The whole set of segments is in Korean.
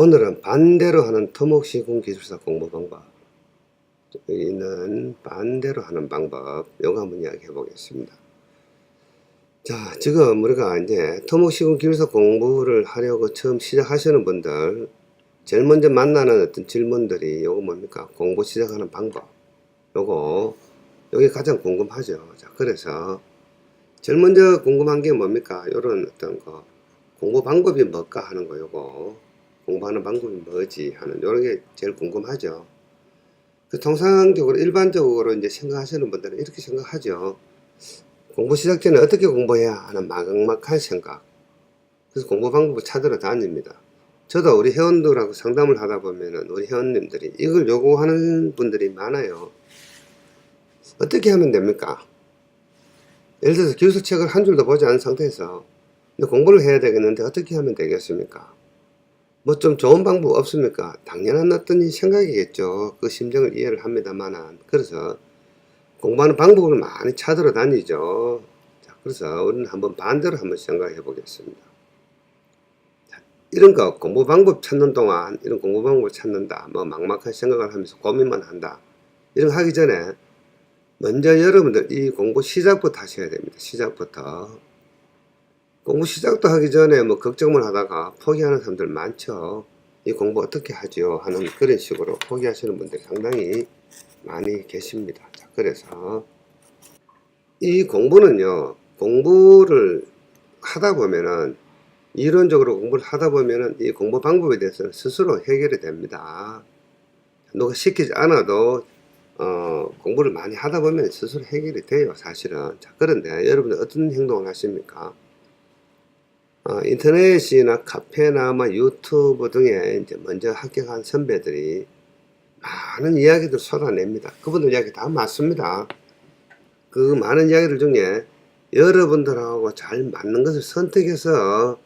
오늘은 반대로 하는 토목시공 기술사 공부 방법. 여기는 반대로 하는 방법. 요거 한번 이야기해 보겠습니다. 자, 지금 우리가 이제 토목시공 기술사 공부를 하려고 처음 시작하시는 분들, 제일 먼저 만나는 어떤 질문들이 요거 뭡니까? 공부 시작하는 방법. 요거, 요게 가장 궁금하죠. 자, 그래서 제일 먼저 궁금한 게 뭡니까? 요런 어떤 거, 공부 방법이 뭘까 하는 거 요거. 공부하는 방법이 뭐지 하는 요런 게 제일 궁금하죠. 그 통상적으로 일반적으로 이제 생각하시는 분들은 이렇게 생각하죠. 공부 시작 전에 어떻게 공부해야 하는 막막한 생각. 그래서 공부 방법을 찾으러 다닙니다. 저도 우리 회원들하고 상담을 하다 보면은 우리 회원님들이 이걸 요구하는 분들이 많아요. 어떻게 하면 됩니까? 예를 들어서 교수책을 한 줄도 보지 않은 상태에서 공부를 해야 되겠는데 어떻게 하면 되겠습니까? 뭐 좀 좋은 방법 없습니까? 당연한 어떤 생각이겠죠. 그 심정을 이해를 합니다만은. 그래서 공부하는 방법을 많이 찾으러 다니죠. 자, 그래서 우리는 한번 반대로 한번 생각해 보겠습니다. 자, 이런 거 공부 방법 찾는 동안 이런 공부 방법을 찾는다. 뭐 막막한 생각을 하면서 고민만 한다. 이런 거 하기 전에 먼저 여러분들 이 공부 시작부터 하셔야 됩니다. 시작부터. 공부 시작도 하기 전에 뭐 걱정을 하다가 포기하는 사람들 많죠. 이 공부 어떻게 하죠? 하는 그런 식으로 포기하시는 분들이 상당히 많이 계십니다. 자, 그래서 이 공부는요, 공부를 하다 보면은 이론적으로 공부를 하다 보면은 이 공부 방법에 대해서는 스스로 해결이 됩니다. 누가 시키지 않아도 어, 공부를 많이 하다 보면 스스로 해결이 돼요, 사실은. 자, 그런데 여러분들 어떤 행동을 하십니까? 어, 인터넷이나 카페나 뭐 유튜브 등에 이제 먼저 합격한 선배들이 많은 이야기들 쏟아냅니다. 그분들 이야기 다 맞습니다. 그 많은 이야기들 중에 여러분들하고 잘 맞는 것을 선택해서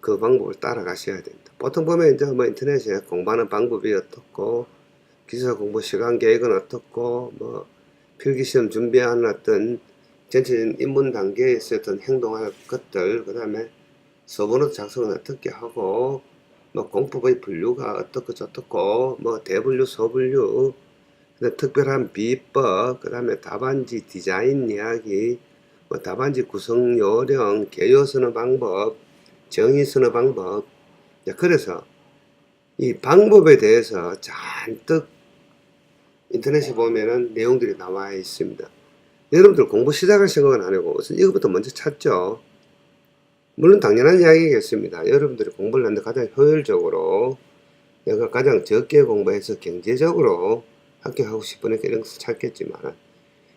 그 방법을 따라가셔야 됩니다. 보통 보면 이제 뭐 인터넷에 공부하는 방법이 어떻고 기사 공부 시간 계획은 어떻고 뭐 필기시험 준비하는 어떤 전체적인 입문 단계에서 어떤 행동할 것들 그 다음에 서본호 작성은 어떻게 하고 뭐 공법의 분류가 어떻고 저떻고 뭐 대분류 소분류 특별한 비법 그 다음에 답안지 디자인 이야기 뭐 답안지 구성 요령 개요 쓰는 방법 정의 쓰는 방법 자, 그래서 이 방법에 대해서 잔뜩 인터넷에 보면은 내용들이 나와 있습니다. 여러분들 공부 시작할 생각은 안 하고 우선 이것부터 먼저 찾죠. 물론 당연한 이야기겠습니다. 여러분들이 공부를 하는데 가장 효율적으로 내가 가장 적게 공부해서 경제적으로 합격하고 싶으니까 이런 것을 찾겠지만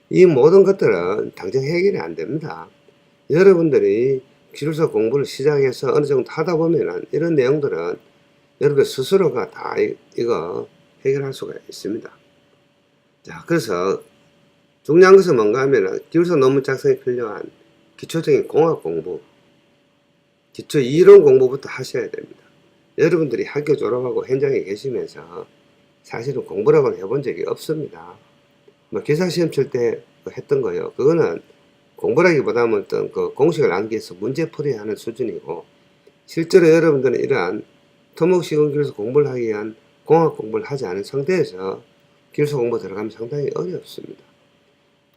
이 모든 것들은 당장 해결이 안 됩니다. 여러분들이 기술사 공부를 시작해서 어느 정도 하다 보면은 이런 내용들은 여러분들 스스로가 다 이- 이거 해결할 수가 있습니다. 자, 그래서 중요한 것은 뭔가 하면은 기술사 논문 작성에 필요한 기초적인 공학 공부, 기초 이론 공부부터 하셔야 됩니다. 여러분들이 학교 졸업하고 현장에 계시면서 사실은 공부라고는 해본 적이 없습니다. 뭐 기사시험 칠 때 했던 거요. 그거는 공부라기보다는 어떤 그 공식을 암기해서 문제 풀이하는 수준이고 실제로 여러분들은 이러한 토목시공 기술사 공부를 하기 위한 공학 공부를 하지 않은 상태에서 기술사 공부 들어가면 상당히 어렵습니다.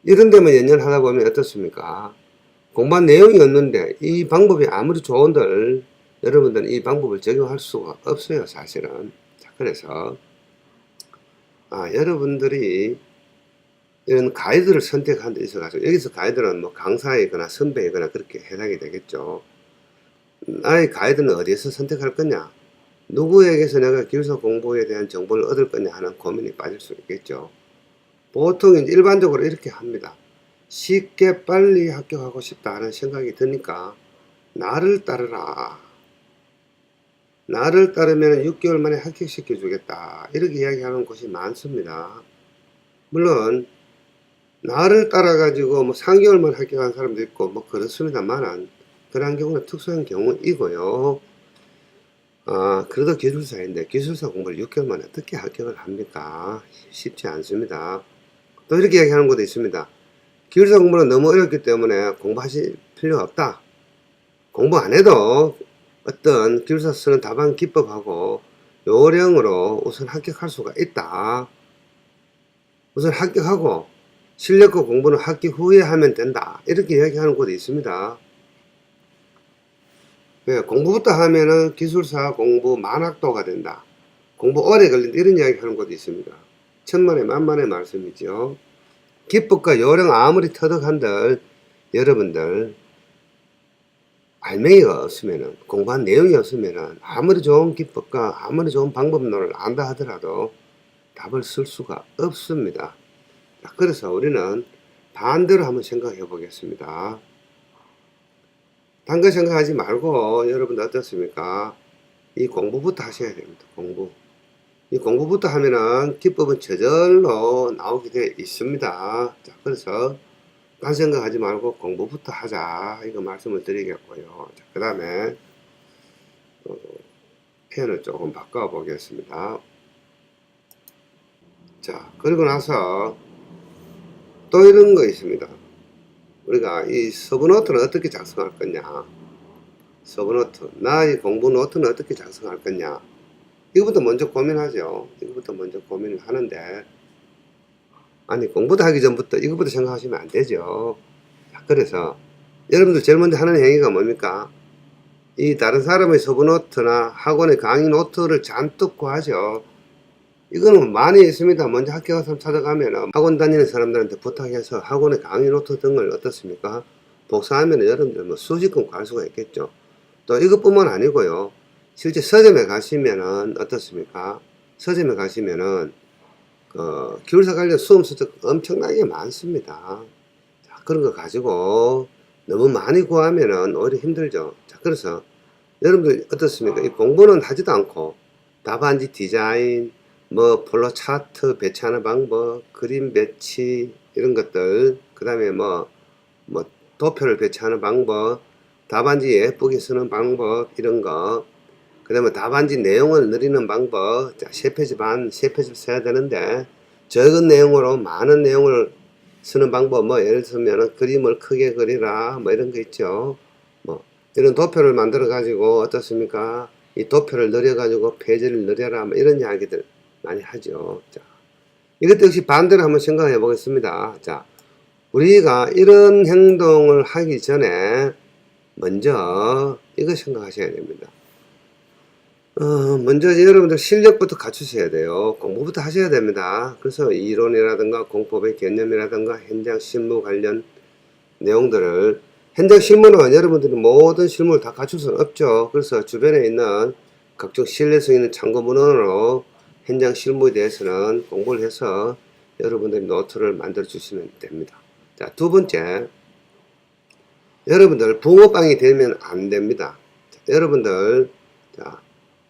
이런 데만 연연하다 보면 어떻습니까? 공부한 내용이 없는데 이 방법이 아무리 좋은들 여러분들은 이 방법을 적용할 수가 없어요 사실은. 자, 그래서 아, 여러분들이 이런 가이드를 선택한 데 있어 가지고 여기서 가이드는 뭐 강사이거나 선배이거나 그렇게 해당이 되겠죠. 나의 가이드는 어디에서 선택할 거냐? 누구에게서 내가 기술사 공부에 대한 정보를 얻을 거냐 하는 고민이 빠질 수 있겠죠. 보통 일반적으로 이렇게 합니다 쉽게 빨리 합격하고 싶다 하는 생각이 드니까 나를 따르라. 나를 따르면 6개월 만에 합격시켜 주겠다. 이렇게 이야기하는 곳이 많습니다. 물론 나를 따라 가지고 뭐 3개월만 합격한 사람도 있고 뭐 그렇습니다만은 그러한 경우는 특수한 경우이고요. 아, 그래도 기술사인데 기술사 공부를 6개월 만에 어떻게 합격을 합니까? 쉽지 않습니다. 또 이렇게 이야기하는 곳도 있습니다. 기술사 공부는 너무 어렵기 때문에 공부하실 필요 없다. 공부 안 해도 어떤 기술사 쓰는 답안 기법하고 요령으로 우선 합격할 수가 있다. 우선 합격하고 실력과 공부는 합격 후에 하면 된다. 이렇게 이야기하는 곳이 있습니다. 네, 공부부터 하면은 기술사 공부 만학도가 된다. 공부 오래 걸린다. 이런 이야기 하는 곳도 있습니다. 천만의 만만의 말씀이죠. 기법과 요령 아무리 터득한들 여러분들 알맹이가 없으면은 공부한 내용이 없으면은 아무리 좋은 기법과 아무리 좋은 방법론을 안다 하더라도 답을 쓸 수가 없습니다. 자, 그래서 우리는 반대로 한번 생각해 보겠습니다. 딴 거 생각하지 말고 여러분 어떻습니까? 이 공부부터 하셔야 됩니다. 공부. 이 공부부터 하면은 기법은 저절로 나오게 되어 있습니다. 자, 그래서 딴 생각하지 말고 공부부터 하자. 이거 말씀을 드리겠고요. 자, 그 다음에 어, 펜을 조금 바꿔 보겠습니다. 자, 그리고 나서 또 이런 거 있습니다. 우리가 이 서브노트는 어떻게 작성할 거냐. 서브노트. 나의 공부 노트는 어떻게 작성할 거냐. 이거부터 먼저 고민하죠. 이거부터 먼저 고민을 하는데, 아니, 공부도 하기 전부터 이거부터 생각하시면 안 되죠. 자, 그래서, 여러분들 제일 먼저 하는 행위가 뭡니까? 이 다른 사람의 서브노트나 학원의 강의 노트를 잔뜩 구하죠. 이거는 많이 있습니다. 먼저 학교 가서 찾아가면 학원 다니는 사람들한테 부탁해서 학원의 강의 노트 등을 어떻습니까? 복사하면 여러분들 뭐건 구할 수가 있겠죠. 또 이것뿐만 아니고요. 실제 서점에 가시면은 어떻습니까? 서점에 가시면은 그 기울사 관련 수험 서적 엄청나게 많습니다. 자, 그런 거 가지고 너무 많이 구하면은 오히려 힘들죠. 자, 그래서 여러분들 어떻습니까? 이 공부는 하지도 않고 답안지 디자인, 뭐 플로 차트 배치하는 방법, 그림 배치 이런 것들, 그 다음에 뭐, 뭐 도표를 배치하는 방법, 답안지 예쁘게 쓰는 방법 이런 거, 그 다음에 답안지 내용을 늘리는 방법, 자, 세 페이지 반, 세 페이지를 써야 되는데 적은 내용으로 많은 내용을 쓰는 방법, 뭐 예를 들면 그림을 크게 그리라, 뭐 이런 거 있죠. 뭐 이런 도표를 만들어 가지고 어떻습니까? 이 도표를 늘려 가지고 페이지를 늘려라, 뭐 이런 이야기들 많이 하죠. 자, 이것도 역시 반대로 한번 생각해 보겠습니다. 자, 우리가 이런 행동을 하기 전에 먼저 이거 생각하셔야 됩니다. 어, 먼저 여러분들 실력부터 갖추셔야 돼요. 공부부터 하셔야 됩니다. 그래서 이론이라든가 공법의 개념이라든가 현장 실무 관련 내용들을 현장 실무는 여러분들이 모든 실무를 다 갖출 수는 없죠. 그래서 주변에 있는 각종 신뢰성 있는 참고 문헌으로 현장 실무에 대해서는 공부를 해서 여러분들이 노트를 만들어 주시면 됩니다. 자, 두 번째. 여러분들 붕어빵이 되면 안 됩니다. 자, 여러분들 자,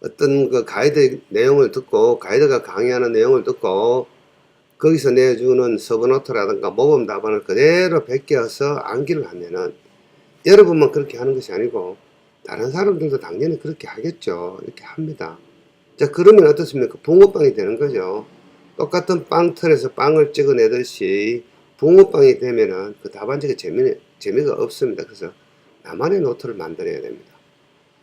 어떤 그 가이드 내용을 듣고 가이드가 강의하는 내용을 듣고 거기서 내주는 서브노트라든가 모범 답안을 그대로 베껴서 암기를 하면은 여러분만 그렇게 하는 것이 아니고 다른 사람들도 당연히 그렇게 하겠죠. 이렇게 합니다. 자, 그러면 어떻습니까? 붕어빵이 되는 거죠. 똑같은 빵 틀에서 빵을 찍어내듯이 붕어빵이 되면은 그 답안지가 재미, 재미가 없습니다. 그래서 나만의 노트를 만들어야 됩니다.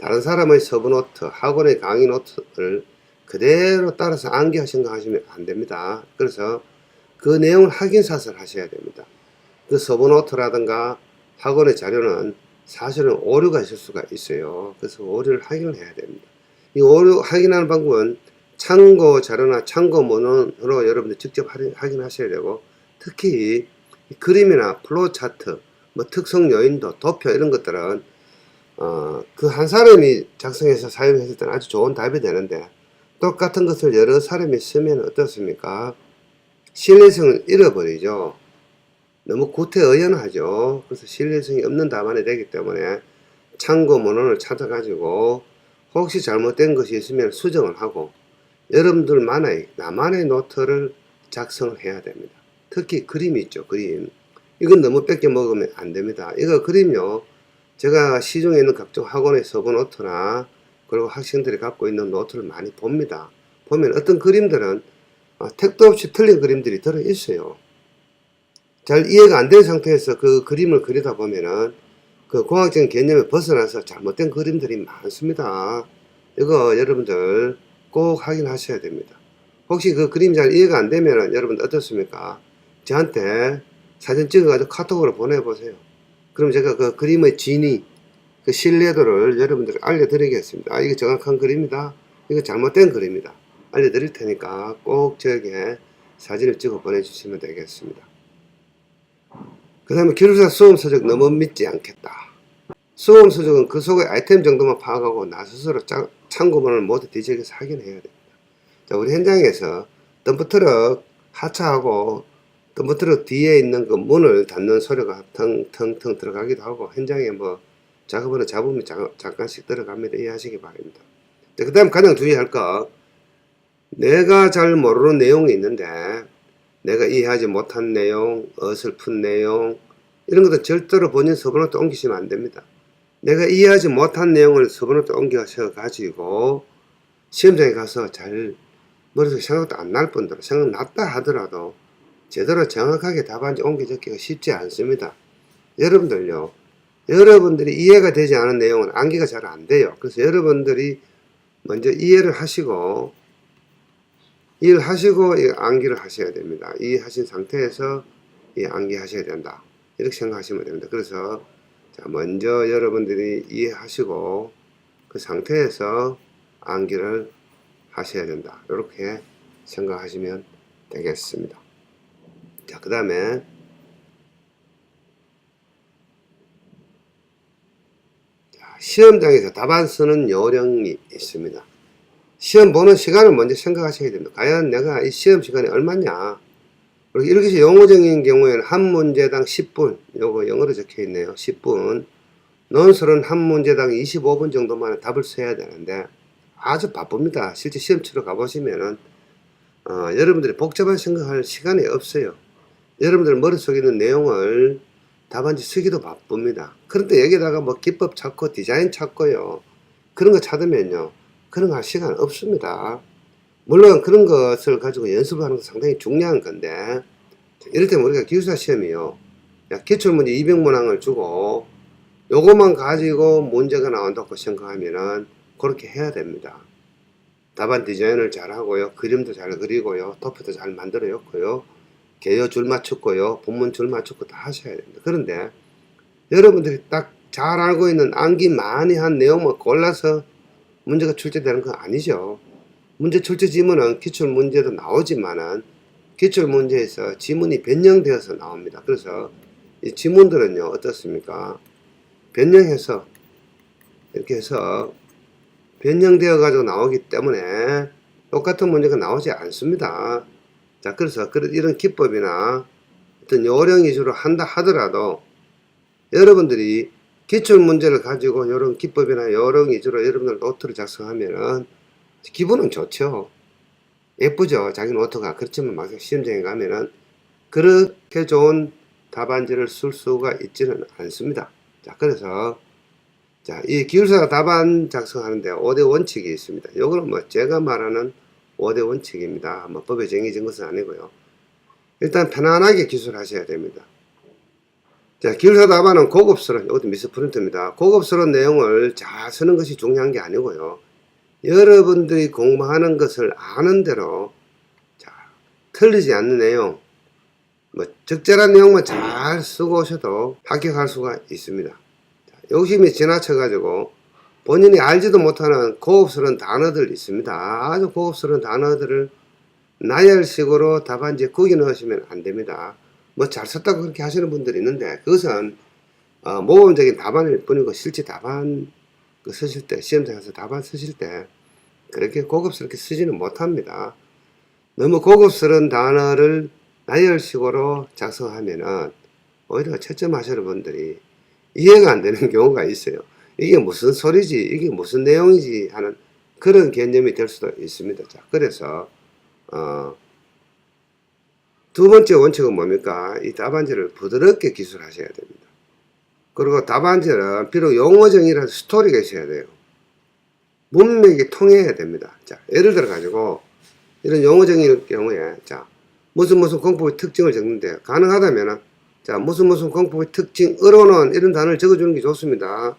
다른 사람의 서브 노트, 학원의 강의 노트를 그대로 따라서 암기하 생각하시면 안 됩니다. 그래서 그 내용을 확인 사설 하셔야 됩니다. 그 서브 노트라든가 학원의 자료는 사실은 오류가 있을 수가 있어요. 그래서 오류를 확인을 해야 됩니다. 이 오류 확인하는 방법은 참고 자료나 참고 문헌으로 여러분들 직접 확인- 확인하셔야 되고 특히 이 그림이나 플로우 차트, 뭐 특성 요인도, 도표 이런 것들은 어, 그 한 사람이 작성해서 사용했을 때는 아주 좋은 답이 되는데 똑같은 것을 여러 사람이 쓰면 어떻습니까? 신뢰성을 잃어버리죠. 너무 구태의연하죠. 그래서 신뢰성이 없는 답안이 되기 때문에 참고 문헌을 찾아가지고 혹시 잘못된 것이 있으면 수정을 하고 여러분들만의 나만의 노트를 작성을 해야 됩니다. 특히 그림이 있죠. 그림. 이건 너무 뺏겨 먹으면 안 됩니다. 이거 그림요. 제가 시중에 있는 각종 학원의 서브 노트나 그리고 학생들이 갖고 있는 노트를 많이 봅니다. 보면 어떤 그림들은 어, 택도 없이 틀린 그림들이 들어 있어요. 잘 이해가 안 된 상태에서 그 그림을 그리다 보면은 그 공학적인 개념에 벗어나서 잘못된 그림들이 많습니다. 이거 여러분들 꼭 확인하셔야 됩니다. 혹시 그 그림이 잘 이해가 안 되면 여러분 어떻습니까? 저한테 사진 찍어가지고 카톡으로 보내보세요. 그럼 제가 그 그림의 진위, 그 신뢰도를 여러분들께 알려드리겠습니다. 아, 이거 정확한 그림이다. 이거 잘못된 그림이다. 알려드릴 테니까 꼭 저에게 사진을 찍어 보내주시면 되겠습니다. 그 다음에 기술사 수험 서적 너무 믿지 않겠다. 수험 서적은 그 속의 아이템 정도만 파악하고 나 스스로 짜- 참고문을 모두 뒤적여서 확인해야 됩니다. 자, 우리 현장에서 덤프트럭 하차하고 덤프트럭 뒤에 있는 그 문을 닫는 소리가 텅텅텅 들어가기도 하고 현장에 뭐 작업으로 잡으면 자- 잠깐씩 들어갑니다. 이해하시기 바랍니다. 자, 그 다음 가장 주의할 거 내가 잘 모르는 내용이 있는데 내가 이해하지 못한 내용, 어설픈 내용 이런 것도 절대로 본인 서본으로 옮기시면 안 됩니다. 내가 이해하지 못한 내용을 서본으로 옮겨서 가지고 시험장에 가서 잘 머릿속에 생각도 안 날 뿐더러 생각났다 하더라도 제대로 정확하게 답안지 옮겨 적기가 쉽지 않습니다. 여러분들요, 여러분들이 이해가 되지 않은 내용은 암기가 잘 안 돼요. 그래서 여러분들이 먼저 이해를 하시고 이해를 하시고 이 암기를 하셔야 됩니다. 이해하신 상태에서 이 암기하셔야 된다. 이렇게 생각하시면 됩니다. 그래서 자, 먼저 여러분들이 이해하시고 그 상태에서 암기를 하셔야 된다. 이렇게 생각하시면 되겠습니다. 자, 그 다음에 시험장에서 답안 쓰는 요령이 있습니다. 시험 보는 시간을 먼저 생각하셔야 됩니다. 과연 내가 이 시험 시간이 얼마냐? 그리고 이렇게 해서 영어적인 경우에는 한 문제당 10분, 요거 영어로 적혀 있네요. 10분. 논술은 한 문제당 25분 정도만 답을 써야 되는데 아주 바쁩니다. 실제 시험 치러 가보시면은 어, 여러분들이 복잡한 생각할 시간이 없어요. 여러분들 머릿속에 있는 내용을 답안지 쓰기도 바쁩니다. 그런데 여기다가 뭐 기법 찾고 디자인 찾고요. 그런 거 찾으면요. 그런 거 할 시간 없습니다. 물론 그런 것을 가지고 연습하는 건 상당히 중요한 건데 이를테면 우리가 기술사 시험이요. 야, 기출문제 200문항을 주고 요것만 가지고 문제가 나온다고 생각하면은 그렇게 해야 됩니다. 답안 디자인을 잘 하고요. 그림도 잘 그리고요. 도표도 잘 만들어였고요. 개요 줄 맞췄고요. 본문 줄 맞췄고 다 하셔야 됩니다. 그런데 여러분들이 딱 잘 알고 있는 암기 많이 한 내용만 골라서 문제가 출제되는 건 아니죠. 문제 출제 지문은 기출 문제도 나오지만은 기출 문제에서 지문이 변형되어서 나옵니다. 그래서 이 지문들은요 어떻습니까? 변형해서 이렇게 해서 변형되어 가지고 나오기 때문에 똑같은 문제가 나오지 않습니다. 자, 그래서 그런 이런 기법이나 어떤 요령 위주로 한다 하더라도 여러분들이 기출 문제를 가지고 이런 기법이나 요령 위주로 여러분들 노트를 작성하면은 기분은 좋죠. 예쁘죠. 자기 노트가. 그렇지만 막상 시험장에 가면은 그렇게 좋은 답안지를 쓸 수가 있지는 않습니다. 자, 그래서 자, 이 기술사 답안 작성하는데 5대 원칙이 있습니다. 이거는 뭐 제가 말하는 5대 원칙입니다. 뭐 법에 정해진 것은 아니고요. 일단 편안하게 기술하셔야 됩니다. 자, 기술사 답안은 고급스러운, 이것도 미스 프린트입니다. 고급스러운 내용을 잘 쓰는 것이 중요한 게 아니고요. 여러분들이 공부하는 것을 아는 대로, 자, 틀리지 않는 내용, 뭐, 적절한 내용만 잘 쓰고 오셔도 합격할 수가 있습니다. 자, 욕심이 지나쳐가지고 본인이 알지도 못하는 고급스러운 단어들 있습니다. 아주 고급스러운 단어들을 나열식으로 답안지에 거기 넣으시면 안 됩니다. 뭐 잘 썼다고 그렇게 하시는 분들이 있는데 그것은 어, 모범적인 답안일 뿐이고 실제 답안 그 쓰실 때 시험장에서 답안 쓰실 때 그렇게 고급스럽게 쓰지는 못합니다. 너무 고급스러운 단어를 나열식으로 작성하면은 오히려 채점하시는 분들이 이해가 안 되는 경우가 있어요. 이게 무슨 소리지, 이게 무슨 내용이지 하는 그런 개념이 될 수도 있습니다. 자, 그래서 어, 두 번째 원칙은 뭡니까? 이 답안지를 부드럽게 기술하셔야 됩니다. 그리고 답안지는 비록 용어 정의라도 스토리가 있어야 돼요. 문맥이 통해야 됩니다. 자, 예를 들어 가지고 이런 용어 정의일 경우에 자, 무슨 무슨 공법의 특징을 적는데 가능하다면은 자, 무슨 무슨 공법의 특징으로는 이런 단어를 적어주는 게 좋습니다.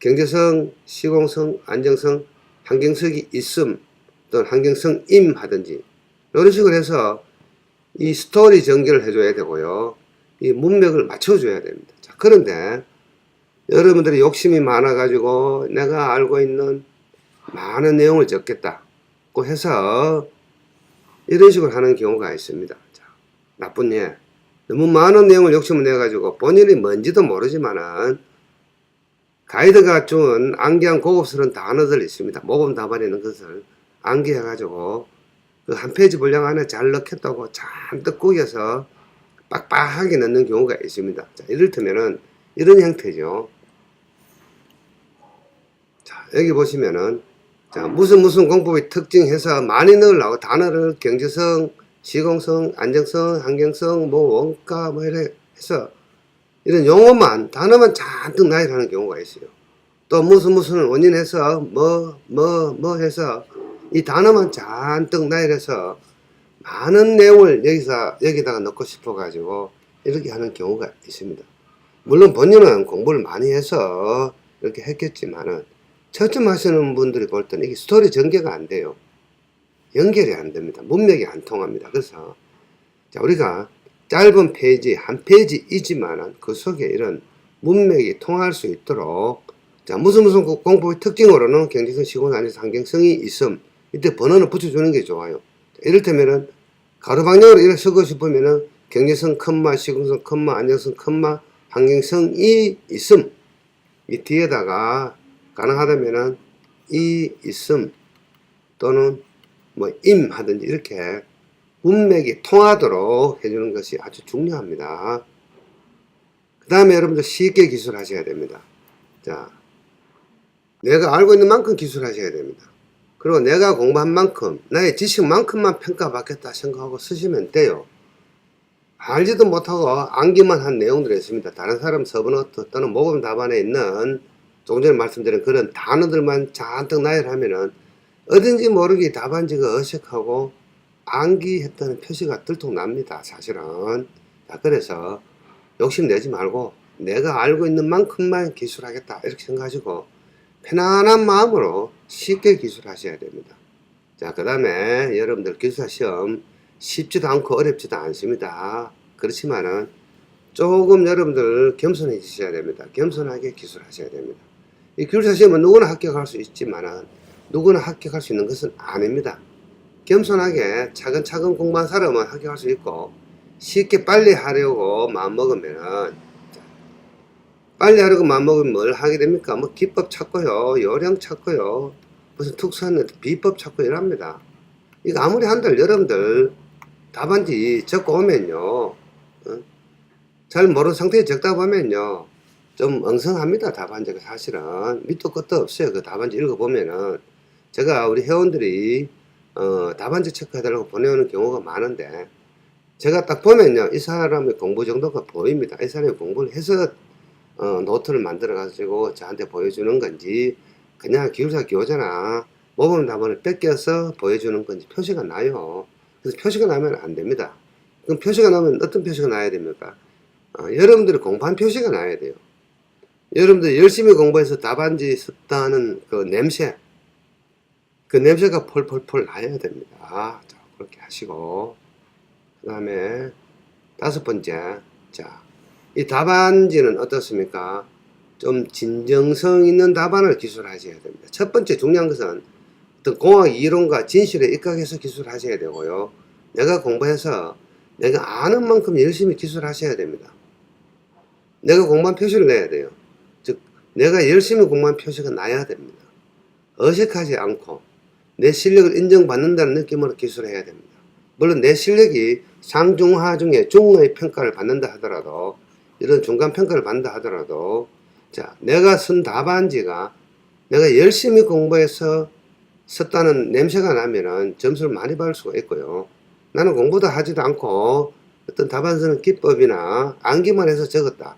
경제성, 시공성, 안정성, 환경성이 있음, 또는 환경성 임 하든지 이런 식으로 해서 이 스토리 전개를 해줘야 되고요. 이 문맥을 맞춰줘야 됩니다. 자, 그런데 여러분들이 욕심이 많아가지고 내가 알고 있는 많은 내용을 적겠다고 해서 이런 식으로 하는 경우가 있습니다. 자, 나쁜 예. 너무 많은 내용을 욕심을 내가지고 본인이 뭔지도 모르지만은 가이드가 준 암기한 고급스러운 단어들 있습니다. 모범 답안에 있는 것을 암기해가지고 그 한 페이지 분량 안에 잘 넣겠다고 잔뜩 구겨서 빡빡하게 넣는 경우가 있습니다. 자, 이를테면은 이런 형태죠. 자, 여기 보시면은 자, 무슨 무슨 공법의 특징해서 많이 넣으려고 단어를 경제성, 시공성, 안정성, 환경성, 뭐 원가 뭐 이래 해서 이런 용어만 단어만 잔뜩 나열하는 경우가 있어요. 또 무슨 무슨 원인해서 뭐 뭐 뭐 해서 이 단어만 잔뜩 나열해서 많은 내용을 여기서 여기다가 넣고 싶어 가지고 이렇게 하는 경우가 있습니다. 물론 본인은 공부를 많이 해서 이렇게 했겠지만은 처점 하시는 분들이 볼 때는 이게 스토리 전개가 안 돼요. 연결이 안 됩니다. 문맥이 안 통합니다. 그래서 자, 우리가 짧은 페이지 한 페이지이지만은 그 속에 이런 문맥이 통할 수 있도록 자 무슨 무슨 공- 공부의 특징으로는 경제성 시공 안에서 환경성이 있음 이때 번호를 붙여주는 게 좋아요. 자, 이를테면은 가로 방향으로 이렇게 쓰고 싶으면은 경제성 컴마 시공성 컴마 안정성 컴마 환경성이 있음 이 뒤에다가 가능하다면은 이 있음 또는 뭐 임 하든지 이렇게 문맥이 통하도록 해주는 것이 아주 중요합니다. 그 다음에 여러분들 쉽게 기술하셔야 됩니다. 자, 내가 알고 있는 만큼 기술하셔야 됩니다. 그리고 내가 공부한 만큼, 나의 지식만큼만 평가받겠다 생각하고 쓰시면 돼요. 알지도 못하고 암기만 한 내용들이 있습니다. 다른 사람 서브노트 또는 모범 답안에 있는 조금 전에 말씀드린 그런 단어들만 잔뜩 나열하면은 어딘지 모르게 답안지가 어색하고 암기했다는 표시가 들통 납니다. 사실은. 자, 그래서 욕심내지 말고 내가 알고 있는 만큼만 기술하겠다. 이렇게 생각하시고 편안한 마음으로 쉽게 기술하셔야 됩니다. 자, 그 다음에 여러분들 기술사 시험 쉽지도 않고 어렵지도 않습니다. 그렇지만은 조금 여러분들 겸손해지셔야 됩니다. 겸손하게 기술하셔야 됩니다. 이 기술사 시험은 누구나 합격할 수 있지만은 누구나 합격할 수 있는 것은 아닙니다. 겸손하게 차근차근 공부한 사람은 합격할 수 있고 쉽게 빨리 하려고 마음먹으면은 빨리 하려고 마음먹으면 뭘 하게 됩니까? 뭐 기법 찾고요, 요령 찾고요, 무슨 특수한 비법 찾고 이랍니다. 이거 아무리 한들 여러분들 답안지 적고 오면요, 어? 잘 모르는 상태에 적다 보면요, 좀 엉성합니다. 답안지가 사실은 밑도 끝도 없어요. 그 답안지 읽어보면은 제가 우리 회원들이 어, 답안지 체크해달라고 보내오는 경우가 많은데 제가 딱 보면요, 이 사람의 공부 정도가 보입니다. 이 사람이 공부를 해서 어, 노트를 만들어 가지고 저한테 보여주는 건지 그냥 기울사 교재나 모범 답안을 뺏겨서 보여주는 건지 표시가 나요. 그래서 표시가 나면 안 됩니다. 그럼 표시가 나면 어떤 표시가 나야 됩니까? 어, 여러분들이 공부한 표시가 나야 돼요. 여러분들 열심히 공부해서 답안지 썼다는 그 냄새, 그 냄새가 폴폴폴 나야 됩니다. 자, 그렇게 하시고, 그 다음에 다섯 번째, 자, 이 답안지는 어떻습니까? 좀 진정성 있는 답안을 기술하셔야 됩니다. 첫 번째 중요한 것은 어떤 공학 이론과 진실에 입각해서 기술하셔야 되고요. 내가 공부해서 내가 아는 만큼 열심히 기술하셔야 됩니다. 내가 공부한 표시를 내야 돼요. 즉, 내가 열심히 공부한 표시가 나야 됩니다. 어색하지 않고 내 실력을 인정받는다는 느낌으로 기술해야 됩니다. 물론 내 실력이 상중하 중에 중의 평가를 받는다 하더라도 이런 중간 평가를 받는다 하더라도 자 내가 쓴 답안지가 내가 열심히 공부해서 썼다는 냄새가 나면은 점수를 많이 받을 수가 있고요. 나는 공부도 하지도 않고 어떤 답안 쓰는 기법이나 암기만 해서 적었다.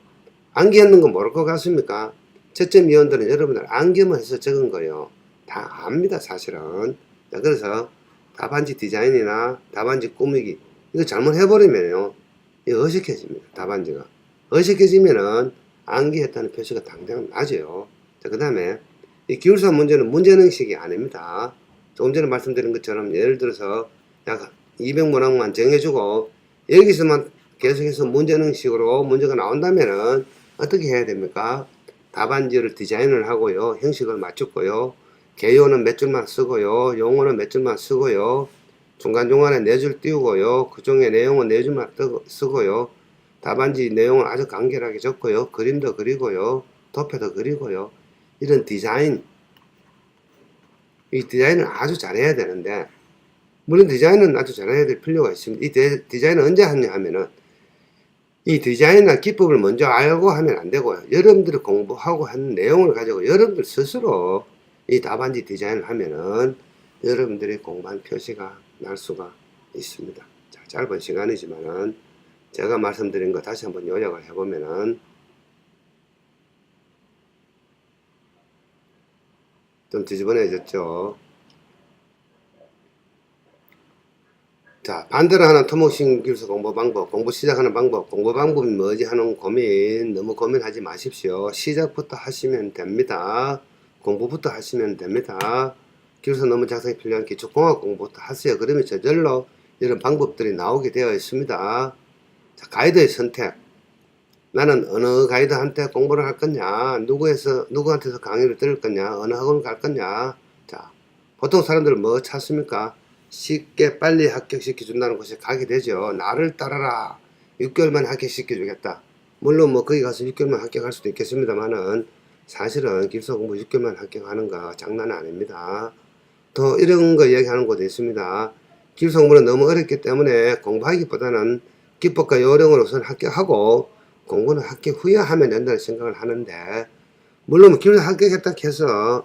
암기했는 거 모를 것 같습니까? 채점위원들은 여러분들 암기만 해서 적은 거예요. 다 압니다, 사실은. 자, 그래서 답안지 디자인이나 답안지 꾸미기, 이거 잘못 해버리면요, 이거 어색해집니다, 답안지가. 어색해지면은 암기했다는 표시가 당장 나죠. 자, 그 다음에 이 기울사 문제는 문제능식이 아닙니다. 조금 전에 말씀드린 것처럼 예를 들어서 약 200만 원만 정해주고 여기서만 계속해서 문제는 식으로 문제가 나온다면은 어떻게 해야 됩니까? 답안지를 디자인을 하고요. 형식을 맞췄고요. 개요는 몇 줄만 쓰고요. 용어는 몇 줄만 쓰고요. 중간중간에 네 줄 띄우고요. 그 중에 내용은 네 줄만 쓰고요. 답안지 내용을 아주 간결하게 적고요. 그림도 그리고요. 도표도 그리고요. 이런 디자인, 이 디자인을 아주 잘해야 되는데, 물론 디자인은 아주 잘해야 될 필요가 있습니다. 이 디- 디자인은 언제 하냐 하면은, 이 디자인이나 기법을 먼저 알고 하면 안 되고요. 여러분들이 공부하고 하는 내용을 가지고 여러분들 스스로 이 답안지 디자인을 하면은 여러분들이 공부한 표시가 날 수가 있습니다. 자, 짧은 시간이지만은 제가 말씀드린 거 다시 한번 요약을 해보면은 좀 뒤집어내졌죠. 자, 반대로 하는 토목신 기술 공부 방법, 공부 시작하는 방법, 공부 방법이 뭐지 하는 고민, 너무 고민하지 마십시오. 시작부터 하시면 됩니다. 공부부터 하시면 됩니다. 기술서 너무 작성이 필요한 기초공학 공부부터 하세요. 그러면 저절로 이런 방법들이 나오게 되어 있습니다. 자, 가이드의 선택. 나는 어느 가이드한테 공부를 할 거냐, 누구에서, 누구한테서 강의를 들을 거냐, 어느 학원을 갈 거냐. 자, 보통 사람들은 뭐 찾습니까? 쉽게 빨리 합격시켜 준다는 곳에 가게 되죠. 나를 따라라. 6개월만 합격시켜 주겠다. 물론 뭐 거기 가서 6개월만 합격할 수도 있겠습니다만은 사실은 기술 공부 6개월만 합격하는 거 장난 아닙니다. 또 이런 거 이야기하는 곳도 있습니다. 기술 공부는 너무 어렵기 때문에 공부하기보다는 기법과 요령을 우선 합격하고 공부는 합격 후에 하면 된다는 생각을 하는데 물론 기술 합격했다 해서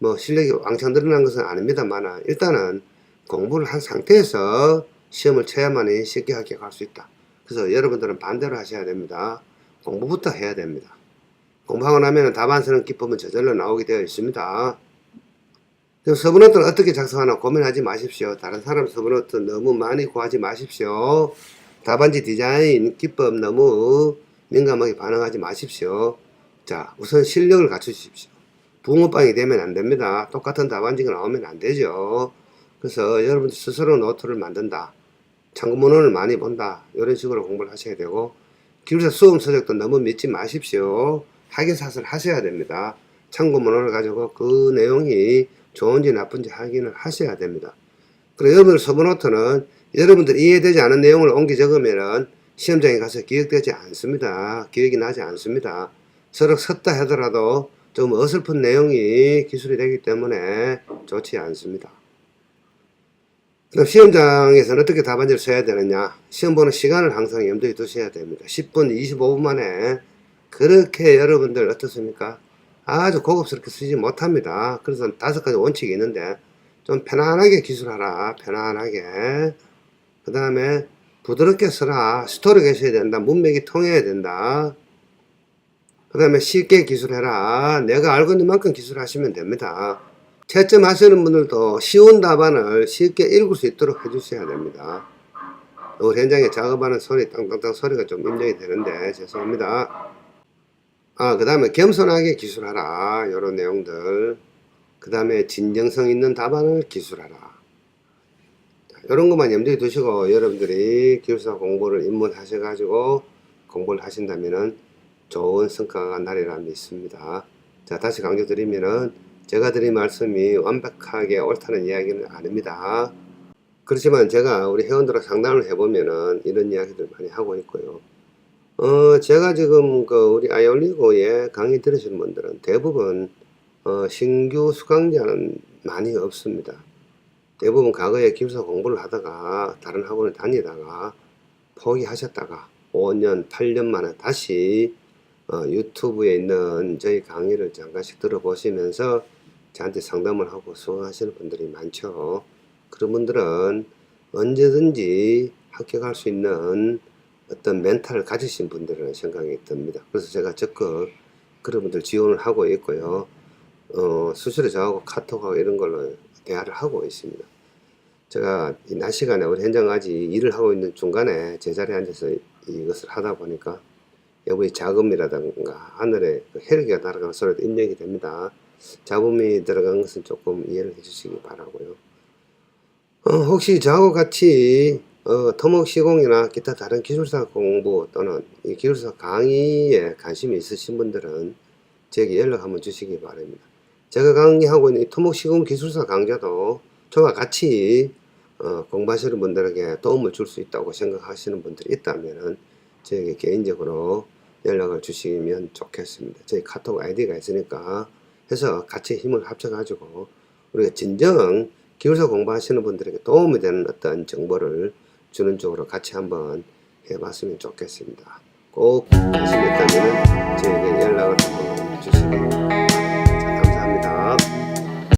뭐 실력이 왕창 늘어난 것은 아닙니다만 일단은 공부를 한 상태에서 시험을 쳐야만이 쉽게 합격할 수 있다. 그래서 여러분들은 반대로 하셔야 됩니다. 공부부터 해야 됩니다. 공부하고 나면 답안 쓰는 기법은 저절로 나오게 되어 있습니다. 서브노트는 어떻게 작성하나 고민하지 마십시오. 다른 사람 서브노트 너무 많이 구하지 마십시오. 답안지 디자인 기법 너무 민감하게 반응하지 마십시오. 자, 우선 실력을 갖추십시오. 붕어빵이 되면 안 됩니다. 똑같은 답안지가 나오면 안 되죠. 그래서 여러분들 스스로 노트를 만든다. 참고문헌을 많이 본다. 이런 식으로 공부를 하셔야 되고 기술사 수험 서적도 너무 믿지 마십시오. 학예사슬 하셔야 됩니다. 참고문헌을 가지고 그 내용이 좋은지 나쁜지 확인을 하셔야 됩니다. 그리고 여러분들 서브노트는 여러분들 이해되지 않은 내용을 옮겨 적으면은 시험장에 가서 기억되지 않습니다. 기억이 나지 않습니다. 서로 섰다 하더라도 좀 어설픈 내용이 기술이 되기 때문에 좋지 않습니다. 그럼 시험장에서는 어떻게 답안지를 써야 되느냐? 시험 보는 시간을 항상 염두에 두셔야 됩니다. 10분, 25분 만에 그렇게 여러분들 어떻습니까? 아주 고급스럽게 쓰지 못합니다. 그래서 다섯 가지 원칙이 있는데 좀 편안하게 기술하라. 편안하게. 그 다음에 부드럽게 써라. 스토리가 있어야 된다. 문맥이 통해야 된다. 그 다음에 쉽게 기술해라. 내가 알고 있는 만큼 기술하시면 됩니다. 채점 하시는 분들도 쉬운 답안을 쉽게 읽을 수 있도록 해주셔야 됩니다. 우리 현장에 작업하는 소리, 땅땅땅 소리가 좀 입력이 되는데, 죄송합니다. 아, 그 다음에 겸손하게 기술하라. 요런 내용들. 그 다음에 진정성 있는 답안을 기술하라. 이런 것만 염두에 두시고 여러분들이 기술사 공부를 입문하셔가지고 공부를 하신다면은 좋은 성과가 나리라 믿습니다. 자, 다시 강조드리면은 제가 드린 말씀이 완벽하게 옳다는 이야기는 아닙니다. 그렇지만 제가 우리 회원들과 상담을 해보면은 이런 이야기들 많이 하고 있고요. 어, 제가 지금 그 우리 아이올리고에 강의 들으시는 분들은 대부분 어, 신규 수강자는 많이 없습니다. 대부분 과거에 기술사 공부를 하다가 다른 학원을 다니다가 포기하셨다가 5년, 8년 만에 다시 어, 유튜브에 있는 저희 강의를 잠깐씩 들어보시면서 저한테 상담을 하고 수강하시는 분들이 많죠. 그런 분들은 언제든지 합격할 수 있는 어떤 멘탈을 가지신 분들이라는 생각이 듭니다. 그래서 제가 적극 그런 분들 지원을 하고 있고요. 어, 수시로 저하고 카톡하고 이런 걸로 대화를 하고 있습니다. 제가 이 낮 시간에 우리 현장까지 일을 하고 있는 중간에 제자리에 앉아서 이것을 하다 보니까 여부의 자금이라든가 하늘에 그 헬기가 날아가는 소리도 입력이 됩니다. 잡음이 들어간 것은 조금 이해를 해주시기 바라고요. 어, 혹시 저하고 같이 어, 토목 시공이나 기타 다른 기술사 공부 또는 이 기술사 강의에 관심이 있으신 분들은 제게 연락 한번 주시기 바랍니다. 제가 강의하고 있는 이 토목 시공 기술사 강좌도 저와 같이 어, 공부하시는 분들에게 도움을 줄 수 있다고 생각하시는 분들이 있다면 저에게 개인적으로 연락을 주시면 좋겠습니다. 저희 카톡 아이디가 있으니까 해서 같이 힘을 합쳐가지고 우리가 진정 기술사 공부하시는 분들에게 도움이 되는 어떤 정보를 주는 쪽으로 같이 한번 해봤으면 좋겠습니다. 꼭 관심 있다면 저에게 연락을